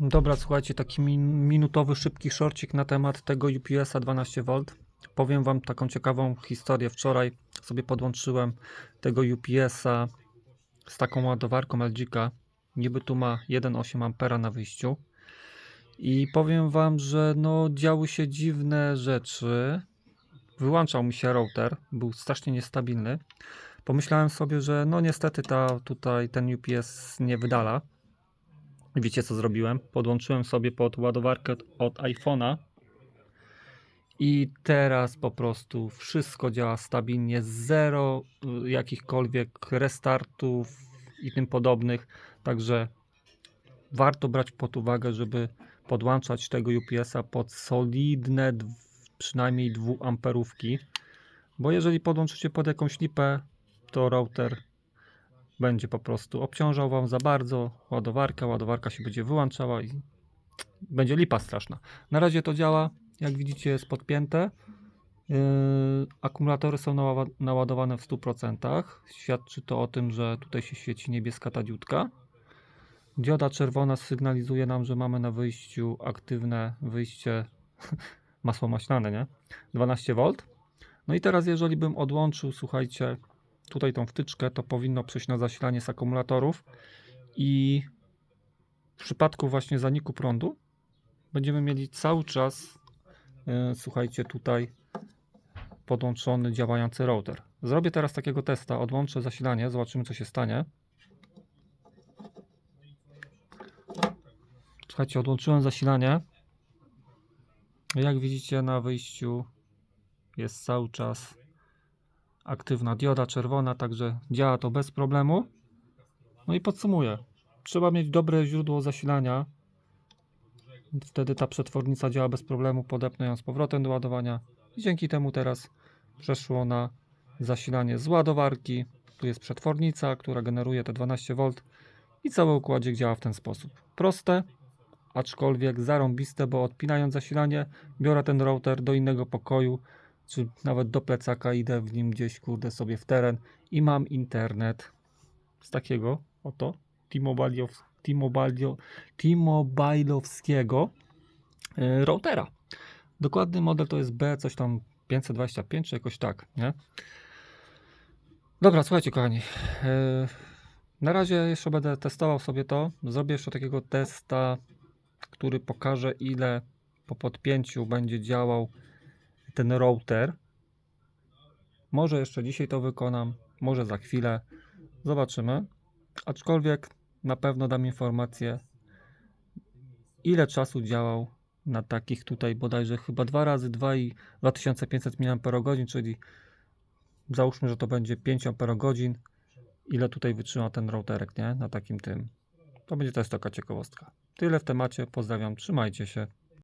Dobra, słuchajcie, taki min minutowy, szybki szorcik na temat tego UPS-a 12V. Powiem Wam taką ciekawą historię. Wczoraj sobie podłączyłem tego UPS-a z taką ładowarką LG-ka. Niby tu ma 1,8 A na wyjściu. I powiem Wam, że no działy się dziwne rzeczy. Wyłączał mi się router, był strasznie niestabilny. Pomyślałem sobie, że no niestety ta, tutaj ten UPS nie wydala. Wiecie co zrobiłem? Podłączyłem sobie pod ładowarkę od iPhone'a i teraz po prostu wszystko działa stabilnie, zero y, jakichkolwiek restartów i tym podobnych. Także warto brać pod uwagę, żeby podłączać tego UPS-a pod solidne przynajmniej 2 amperówki, bo jeżeli podłączycie pod jakąś lipę, to router będzie po prostu obciążał Wam za bardzo ładowarkę, ładowarka się będzie wyłączała i będzie lipa straszna. Na razie to działa, jak widzicie jest podpięte. Yy, akumulatory są naładowane w 100%. Świadczy to o tym, że tutaj się świeci niebieska ta. Dioda czerwona sygnalizuje nam, że mamy na wyjściu aktywne wyjście masło maślane, nie? 12V. No i teraz jeżeli bym odłączył, słuchajcie, tutaj tą wtyczkę, to powinno przejść na zasilanie z akumulatorów i w przypadku właśnie zaniku prądu będziemy mieli cały czas, e, słuchajcie, tutaj podłączony działający router. Zrobię teraz takiego testa, odłączę zasilanie, zobaczymy co się stanie. Słuchajcie, odłączyłem zasilanie. Jak widzicie na wyjściu jest cały czas aktywna dioda czerwona, także działa to bez problemu. No i podsumuję. Trzeba mieć dobre źródło zasilania. Wtedy ta przetwornica działa bez problemu. Podepnę ją z powrotem do ładowania. I dzięki temu teraz przeszło na zasilanie z ładowarki. Tu jest przetwornica, która generuje te 12V i cały układzik działa w ten sposób. Proste, aczkolwiek zarąbiste, bo odpinając zasilanie biorę ten router do innego pokoju, czy nawet do plecaka idę w nim gdzieś, kurde, sobie w teren i mam internet z takiego oto T-Mobile'ow- T-Mobile'o- T-Mobile'owskiego e, routera. Dokładny model to jest B, coś tam 525 czy jakoś tak, nie? Dobra, słuchajcie kochani, e, na razie jeszcze będę testował sobie to. Zrobię jeszcze takiego testa, który pokaże ile po podpięciu będzie działał ten router. Może jeszcze dzisiaj to wykonam, może za chwilę. Zobaczymy. Aczkolwiek na pewno dam informację, ile czasu działał na takich tutaj bodajże chyba dwa razy 2 i 2500 mAh, czyli załóżmy, że to będzie 5 Ah. Ile tutaj wytrzyma ten routerek, nie? Na takim tym. To będzie też taka ciekawostka. Tyle w temacie. Pozdrawiam. Trzymajcie się.